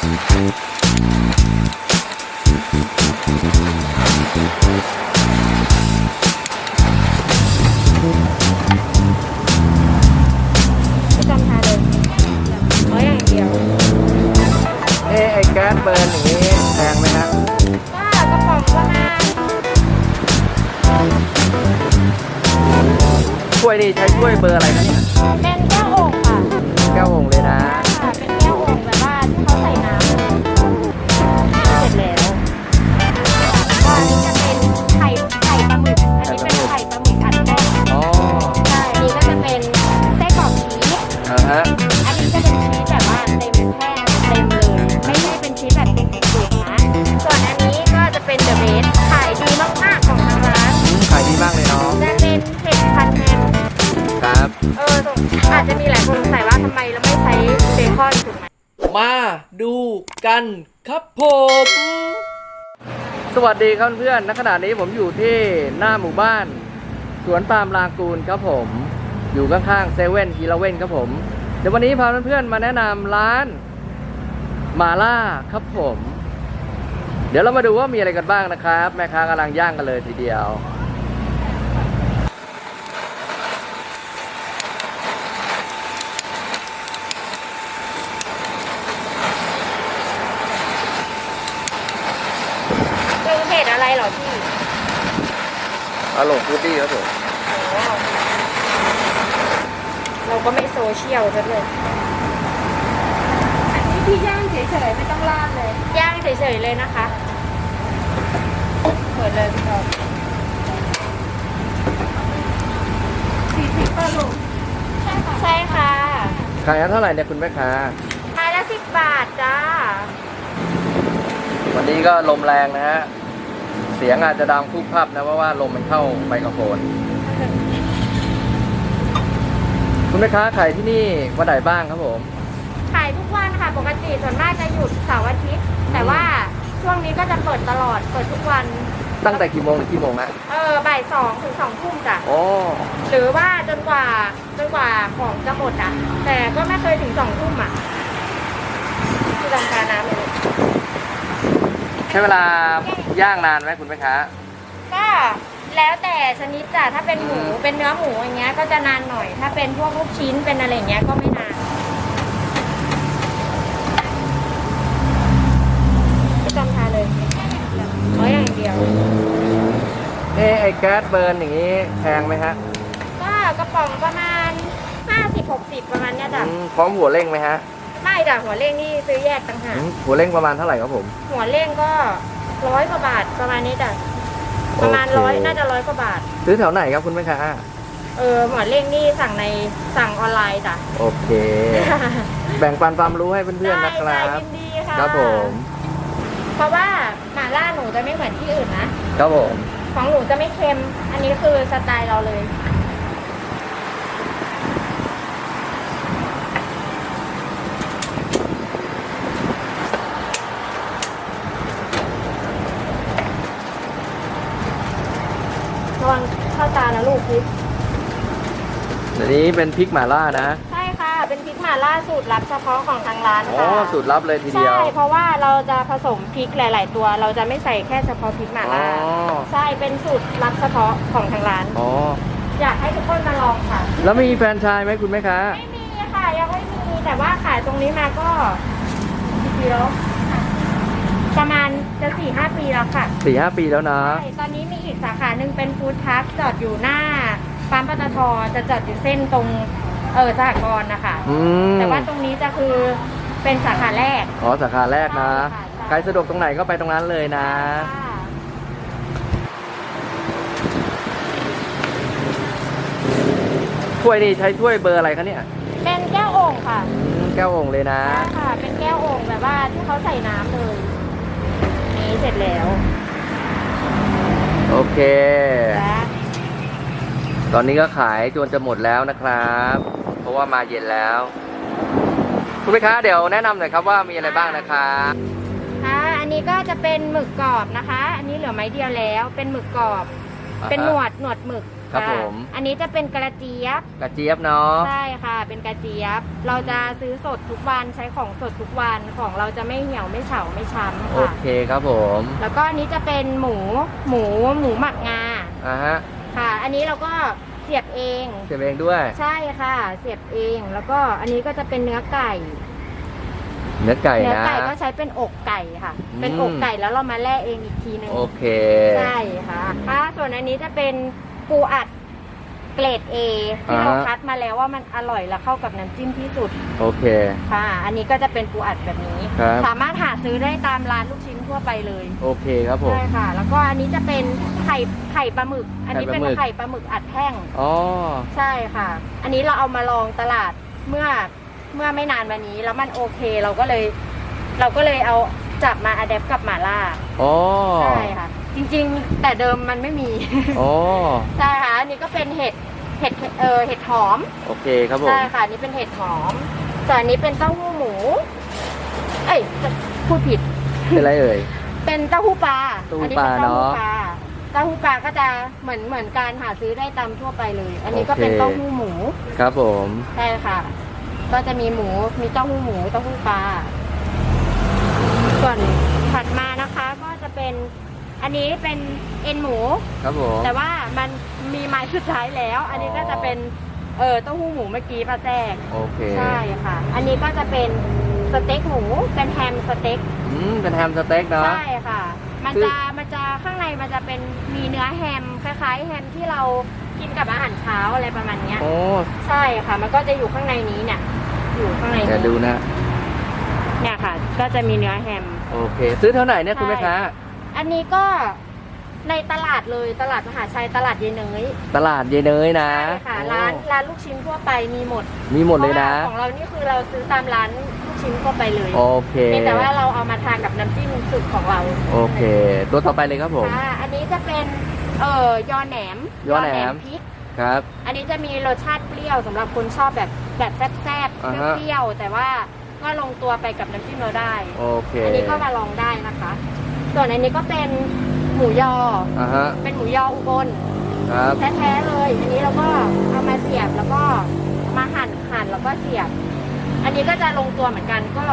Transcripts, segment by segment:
แก๊สเบิร์นอย่างนี้แพงไหมครับก็กระป๋องประมาณถ้วยนี่ใช้ถ้วยเบอร์อะไรครับเนี่ยเป็นแก้วโอ่งค่ะ แก้วโอ่งเลยนะ กันครับผม สวัสดีครับเพื่อนณขณะนี้ผมอยู่ที่หน้าหมู่บ้าน สวนปาล์มลากูลครับผม อยู่ข้างๆเซเว่นอีเลเว่นครับผม เดี๋ยววันนี้พาเพื่อนๆมาแนะนำร้านมาล่าครับผม เดี๋ยวเรามาดูว่ามีอะไรกันบ้างนะครับ แม่ค้ากำลังย่างกันเลยทีเดียว คือเผ็ดอะไรเหรอพี่ อารมณ์ฟูดดี้ครับผม เราก็ไม่โซเชียลซะเลย อันนี้พี่ย่างเฉยๆไม่ต้องราดเลย ย่างเฉยๆเลยนะคะ เปิดเลยพี่จอมสี่สิบเปอร์ลูกใช่ค่ะขายอันเท่าไหร่เนี่ยคุณแม่ค้าใช่ละสิบบาทจ้า วันนี้ก็ลมแรงนะฮะ เสียงอาจจะดังพุกพับนะเพราะว่าลมมันเข้าไมโครโฟน คุณแม่ค้าขายที่นี่วันไหนบ้างครับผม ขายทุกวันค่ะ ปกติส่วนมากจะหยุดเสาร์อาทิตย์ แต่ว่าช่วงนี้ก็จะเปิดตลอด เปิดทุกวัน ตั้งแต่กี่โมงถึงกี่โมงฮะเออบ่ายสองถึงสองทุ่มจ้ะ โอ้หรือว่าจนกว่าจนกว่าของจะหมดอะ แต่ก็ไม่เคยถึงสองทุ่มอะที่ลำคาน้ำเลย ใช้เวลาย่างนานไหมคุณแม่ค้าก็แล้วแต่ชนิดจ้ะถ้าเป็นหมูอืมเป็นเนื้อหมูอย่างเงี้ยก็จะนานหน่อย ถ้าเป็นพวกลูกชิ้นเป็นอะไรอย่างเงี้ยก็ไม่นานไม่จำทานเลยเอาอย่างเดียวเอ๊ะไอ้แก๊สเบิร์นอย่างนี้แพงไหมฮะก็กระป๋องประมาณ50-60ประมาณเนี้ยจ้ะอืมพร้อมหัวเร่งไหมฮะไม่ จ้ะหัวเล่งนี่ซื้อแยกต่างหากอืมหัวเร่งประมาณเท่าไหร่ครับผม หัวเล่งก็ร้อยกว่าบาทประมาณนี้จ้ะประมาณโอเค ร้อยน่าจะร้อยกว่าบาท ซื้อแถวไหนครับคุณแม่ค้าเออหัวเล่งนี่สั่งในสั่งออนไลน์จ้ะโอเค แบ่งปันความรู้ให้เพื่อนๆนะคได้รับได้ยินดีค่ะครับผมเพราะว่าหม่าล่าหนูจะไม่เหมือนที่อื่นนะครับผม ของหนูจะไม่เค็ม อันนี้คือสไตล์เราเลย ระวังเข้าตานะลูก พริกอันนี้เป็นพริกหม่าล่านะ ใช่ค่ะ เป็นพริกหม่าล่าสูตรลับเฉพาะของทางร้านอ๋อ ค่ะสูตรลับเลยทีเดีใช่ยวเพราะว่าเราจะผสมพริกหลาย ๆ ตัว เราจะไม่ใส่แค่เฉพาะพริกหม่าอ๋อล่าใช่ เป็นสูตรลับเฉพาะของทางร้าน อ๋อ อยากให้ทุกคนมาลองค่ะ แล้วมีแฟรนไชายไหมคุณแม่ค้า ไม่มีค่ะ ยังไม่มี แต่ว่าขายตรงนี้มาก็กี่ปีแล้ว ประมาณจะสี่ห้าปีแล้วค่ะสี่ห้าปีแล้วนะ ใช่ตอนนี้มีอีกสาขาหนึ่งเป็นฟู้ดทัคจอดอยู่หน้าปั๊มปตทจะจอดอยู่เส้นตรงเออสหกรณ์นะคะ อืมแต่ว่าตรงนี้จะคือเป็นสาขาแรก อ๋อสาขาแรกนะ ใช่ค่ะ ใครสะดวกตรงไหนก็ไปตรงนั้นเลยนะ ค่ะถ้วยนี่ใช้ถ้วยเบอร์อะไรคะเนี่ยเป็นแก้วโอ่งค่ะอืมแก้วโอ่งเลยนะ ใช่ค่ะ เป็นแก้วโอ่งแบบว่าที่เขาใส่น้ำเลยนี้ เสร็จแล้วโอเคและตอนนี้ก็ขายจนจะหมดแล้วนะครับ เพราะว่ามาเย็นแล้ว คุณแม่ค้าเดี๋ยวแนะนำหน่อยครับว่ามีอะไรบ้างนะครับค่ะอันนี้ก็จะเป็นหมึกกรอบนะคะ อันนี้เหลือไม้เดียวแล้ว เป็นหมึกกรอบอ่าฮะเป็นหนวดหนวดหมึก ครับะผม อันนี้จะเป็นกระเจี๊ยบ กระเจี๊ยบเนาะ ใช่ค่ะ เป็นกระเจี๊ยบ เราจะซื้อสดทุกวันใช้ของสดทุกวันของเราจะไม่เหี่ยวไม่เฉาไม่ช้ำโอค่ะ เคครับผมแล้วก็อันนี้จะเป็นหมูหมูหมูหมักงาอ่าฮะค่ะ อันนี้เราก็เสียบเองเก็บเองด้วย ใช่ค่ะ เสียบเองแล้วก็อันนี้ก็จะเป็นเนื้อไก่ เนื้อไก่เนื้อนะ ไก่ก็ใช้เป็นอกไก่ค่ะ อืม เป็นอกไก่แล้วเรามาแล่เองอีกทีหนึงโอเค ใช่ค่ะอ่าส่วนอันนี้จะเป็น ปูอัดเกรด A ที่เราอ่าฮะ คัดมาแล้วว่ามันอร่อยและเข้ากับน้ำจิ้มที่สุดโอเค ค่ะ อันนี้ก็จะเป็นปูอัดแบบนี้ ครับ สามารถหาซื้อได้ตามร้านลูกชิ้นทั่วไปเลยโอเคครับผม ใช่ค่ะ แล้วก็อันนี้จะเป็นไข่ไข่ปลาหมึก อันนี้เป็นไข่ปลาหมึก ไข่ปลาหมึกอัดแห้งอ๋อ ใช่ค่ะ อันนี้เราเอามาลองตลาดเมื่อเมื่อไม่นานมานี้ แล้วมันโอเคเราก็เลย เราก็เลยเอาจับมาอัดแอปกับหมาล่าอ๋อ ใช่ค่ะ จริงๆ แต่เดิมมันไม่มี อ๋อ ใช่ค่ะอันนี้ก็เป็นเห็ดเห็ดเออเห็ดหอมโอเคครับผม ใช่ค่ะอันนี้เป็นเห็ดหอมส่วนอันนี้เป็นเต้าหู้หมู เอ้ยพูดผิด เป็นไรเอ่ย เป็นเต้าหู้ปลาเต้าหู้อันี้ปลาเป็นเต้าหู้เนอะปลาเต้าหู้ปลาก็จะเหมือนเหมือนการหาซื้อได้ตามทั่วไปเลย อันนี้ก็โอเคเป็นเต้าหู้หมูครับผม ใช่ค่ะ ก็จะมีหมูมีเต้าหู้หมูเต้าหู้ปลาส่วนถัดมานะคะก็จะเป็น อันนี้เป็นเอ็นหมู ครับผม แต่ว่ามันมีไม้สุดท้ายแล้ว อันนี้ก็จะเป็นเออเต้าหู้หมูเมื่อกี้ป้าแจ้งโอเค ใช่ค่ะ อันนี้ก็จะเป็นสเต็กหมูเป็นแฮมสเต็กอืมเป็นแฮมสเต็กเนาะใช่ค่ะ มันคือจะมันจะข้างในมันจะเป็นมีเนื้อแฮมคล้ายๆแฮมที่เรากินกับอาหารเช้าอะไรประมาณเนี้ยโอ้ใช่ค่ะ มันก็จะอยู่ข้างในนี้เนี่ยอยู่ข้างในเดี๋ยวนี้ดูนะเนี่ยค่ะ ก็จะมีเนื้อแฮม โอเค ซื้อเท่าไหร่เนี่ยคุณแม่ค้า อันนี้ก็ในตลาดเลยตลาดมหาชัยตลาดเยเนยตลาดเยเนยนะใช่ค่ะโอ้ร้านร้านลูกชิ้นทั่วไปมีหมดมีหมดเลยนะ พราว่าของเรานี่คือเราซื้อตามร้านลูกชิ้นทั่วไปเลยโอเค เพียงแต่ว่าเราเอามาทานกับน้ำจิ้มสูตรของเราโอเค ตัวต่อไปเลยครับผม ค่ะอันนี้จะเป็นเอ่อยอแหนมยอแหนม พริก ครับ อันนี้จะมีรสชาติเปรี้ยวสำหรับคนชอบแบบแบบแซ่บๆอ่าฮะ เปรี้ยวๆแต่ว่าก็ลงตัวไปกับน้ำจิ้มเราได้ โอเค อันนี้ก็มาลองได้นะคะ ส่วนอันนี้ก็เป็นหมูยอ อ่าฮะเป็นหมูยออุบลครับแท้ๆเลย อันนี้เราก็เอามาเสียบแล้วก็มาหั่นหั่นแล้วก็เสียบ อันนี้ก็จะลงตัวเหมือนกันก็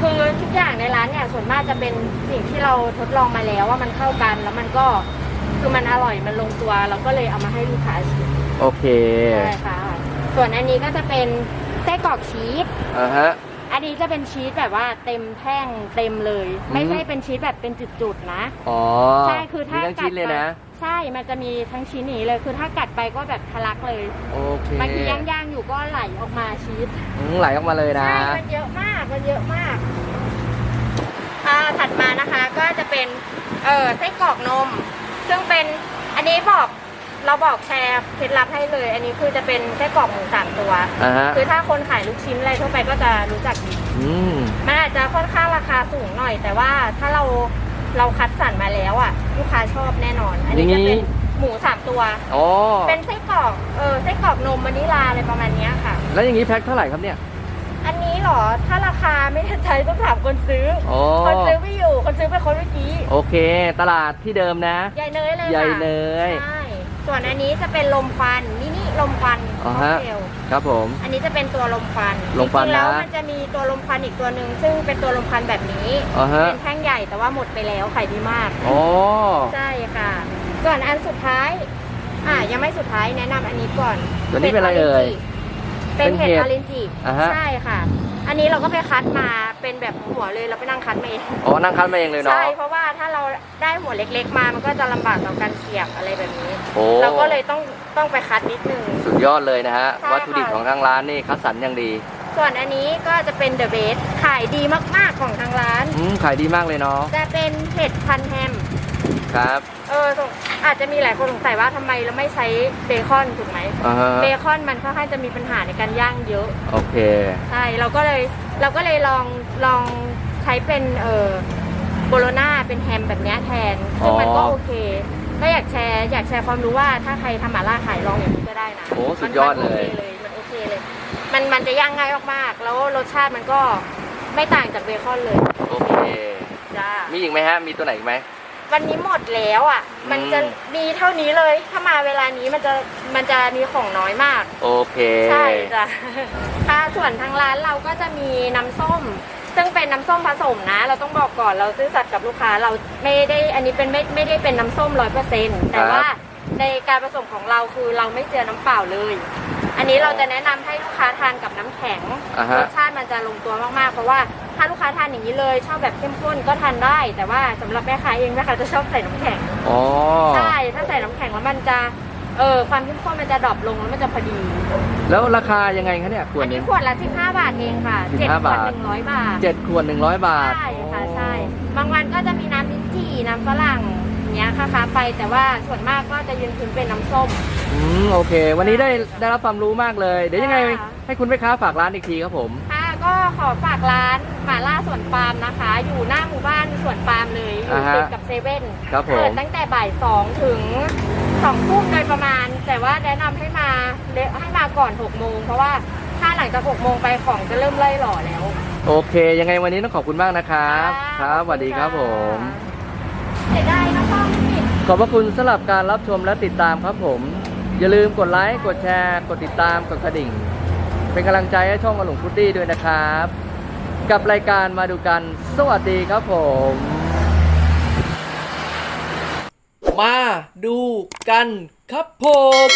คือทุกอย่างในร้านเนี่ยส่วนมากจะเป็นสิ่งที่เราทดลองมาแล้วว่ามันเข้ากันแล้วมันก็คือมันอร่อยมันลงตัวเราก็เลยเอามาให้ลูกค้าชิมโอเคใช่ค่ะ ส่วนอันนี้ก็จะเป็นไส้กรอกชีสอ่าฮะอัน นี้จะเป็นชีสแบบว่าเต็มแท่งเต็มเลยอืมไม่ใช่เป็นชีสแบบเป็นจุดๆนะอ๋อใช่คือถ้ามีทั้งกัชิ้ดนเลยไปนะ ใช่มันจะมีทั้งชิ้นนี้เลยคือถ้ากัดไปก็แบบทะลักเลยโอเคบางทีย่างๆอยู่ก็ไหลออกมาชีสอืมไหลออกมาเลยนะใช่มันเยอะมากมันเยอะมากอ่าถัดมานะคะก็จะเป็นเออไส้กรอกนม ซึ่งเป็นอันนี้บอก เราบอกแชร์เคล็ดลับให้เลย อันนี้คือจะเป็นไส้กรอกหมูสามตัว อ่าฮะคือถ้าคนขายลูกชิ้นอะไรทั่วไปก็จะรู้จักดีอืม มันอาจจะค่อนข้างราคาสูงหน่อย แต่ว่าถ้าเราเราคัดสรรมาแล้วอะ ลูกค้าชอบแน่นอน อันนี้จะเป็นหมูสามตัว อ๋อเป็นไส้กรอกเออไส้กรอกนมวานิลาอะไรประมาณเนี้ยค่ะ แล้วอย่างนี้แพ็คเท่าไหร่ครับเนี่ยอันนี้เหรอถ้าราคาไม่แน่ใจต้องถามคนซื้ออ๋อคนซื้อไม่อยู่คนซื้อเป็นคนเมื่อกี้โอเค ตลาดที่เดิมนะ ใหญ่เนยเลยค่ะใหญ่เนย ใช่ ส่วนอันนี้จะเป็นลมควันมินิลมควันอ๋อฮะ เทลครับผม อันนี้จะเป็นตัวลมควันลมควันจริงๆแล้วนะ มันจะมีตัวลมควันอีกตัวหนึ่งซึ่งเป็นตัวลมควันแบบนี้ อ๋อฮะเป็นแท่งใหญ่แต่ว่าหมดไปแล้วขายดีมาก อ๋อใช่ค่ะ ส่วนอันสุดท้าย อ่ายังไม่สุดท้ายแนะนำอันนี้ก่อนตัวนี้เป็นอะไรเอ่ย เป็นเห็ดเป็นเห็ดออรินจิอ่าฮะ ใช่ค่ะ อันนี้เราก็ไปคัดมาเป็นแบบหัวเลยเราไปนั่งคัดมาเองอ๋อนั่งคันมาเองเลยเนาะ ใช่เพราะว่าถ้าเราได้หัวเล็ก ๆ มามันก็จะลำบากต่อการเสียบอะไรแบบนี้ โอ้ เราก็เลยต้องต้องไปคัดนิดนึง สุดยอดเลยนะฮะ ใช่ค่ะ วัตถุดิบของทางร้านนี่คัดสรรอย่างดีส่วนอันนี้ก็จะเป็นเดอะเบสขายดีมากๆของทางร้าน อืมขายดีมากเลยเนาะ จะเป็นเห็ดพันแฮม ครับเออสงอาจจะมีหลายคนสงสัยว่าทำไมเราไม่ใช้เบคอนถูกไหมอ่าฮะเบคอนมันค่อนข้างจะมีปัญหาในการย่างเยอะ โอเค ใช่เราก็เลยเราก็เลยลองลองใช้เป็นเอ่อโบโลนาเป็นแฮมแบบเนี้ยแทนซึ่งมันก็อ๋อโอเคก็อยากแชร์อยากแชร์ความรู้ว่าถ้าใครทำหม่าล่าขายลองอย่างนี้ก็ได้นะโอ้สุมัดนยอดมันเลโอยเคเลย มันโอเคเลย มันมันจะย่างง่ายมากๆ แล้วรสชาติมันก็ไม่ต่างจากเบคอนเลยโอเค จ้ามีอีกไหมฮะ มีตัวไหนอีกไหม วันนี้หมดแล้วอะ มันจะอืมมีเท่านี้เลย ถ้ามาเวลานี้มันจะมันจะมีของน้อยมาก โอเค ใช่จ้ะค่ะส่วนทางร้านเราก็จะมีน้ำส้ม ซึ่งเป็นน้ำส้มผสมนะ เราต้องบอกก่อนเราซื่อสัตย์กับลูกค้าเราไม่ได้อันนี้เป็นไม่ไม่ได้เป็นน้ำส้มร้อยเปอร์เซ็นต์แต่ว่าในการผสมของเราคือเราไม่เจอน้ำเปล่าเลย อันนี้เราจะแนะนำให้ลูกค้าทานกับน้ำแข็งอ่ารฮะสชาติมันจะลงตัวมากๆ เพราะว่าถ้าลูกค้าทานอย่างนี้เลยชอบแบบเข้มข้นก็ทานได้ แต่ว่าสำหรับแม่ค้าเองแม่ค้าจะชอบใส่น้ำแข็งอ๋อ ใช่ถ้าใส่น้ำแข็งแล้วมันจะเออความเข้มข้นมันจะดรอปลงแล้วมันจะพอดี แล้วราคายังไงคะเนี่ยขวดอันหนึนี้งขวดละ 15 บาทเองค่ะ15 เจ็ดขวดบาทหนึ่งร้อยบาทเจ็ดขวดหนึ่งร้อยบาทใช่ค่ะใช่บางวันก็จะมีน้ำลิ้นจี่น้ำฝรั่งอย่า งเงี้ยค่ะค้าไปแต่ว่าส่วนมากก็จะยืนพื้นเป็นน้ำส้ม อืมโอเค วันนี้ได้ได้รับความรู้มากเลย เดี๋ยวยังไงค่ะ ให้คุณแม่ค้าฝากร้านอีกทีครับผม ค่ะก็ขอฝากร้านหมาล่าสวนปาล์มนะคะ อยู่หน้าหมู่บ้านสวนปาล์มเลยอยู่อ่าฮะติดกับเซเว่นครับผม เปิดตั้งแต่บ่ายสองถึงสองทุ่มโดยประมาณ แต่ว่าแนะนำให้มาเร็วให้มาก่อนหกโมงเพราะว่าถ้าหลังจากหกโมงไปของจะเริ่มไล่หล่อแล้ว โอเค ยังไงวันนี้ต้องขอบคุณมากนะครับ ครับสวัสดีครับผม เสียดายนะพ่อไม่ผิด ขอบพระคุณสำหรับการรับชมและติดตามครับผม อย่าลืมกดไลค์ กดแชร์ กดติดตาม กดกระดิ่ง เป็นกำลังใจให้ช่องอลุงพุดดี้ด้วยนะครับ กับรายการมาดูกัน สวัสดีครับผม มาดูกันครับผม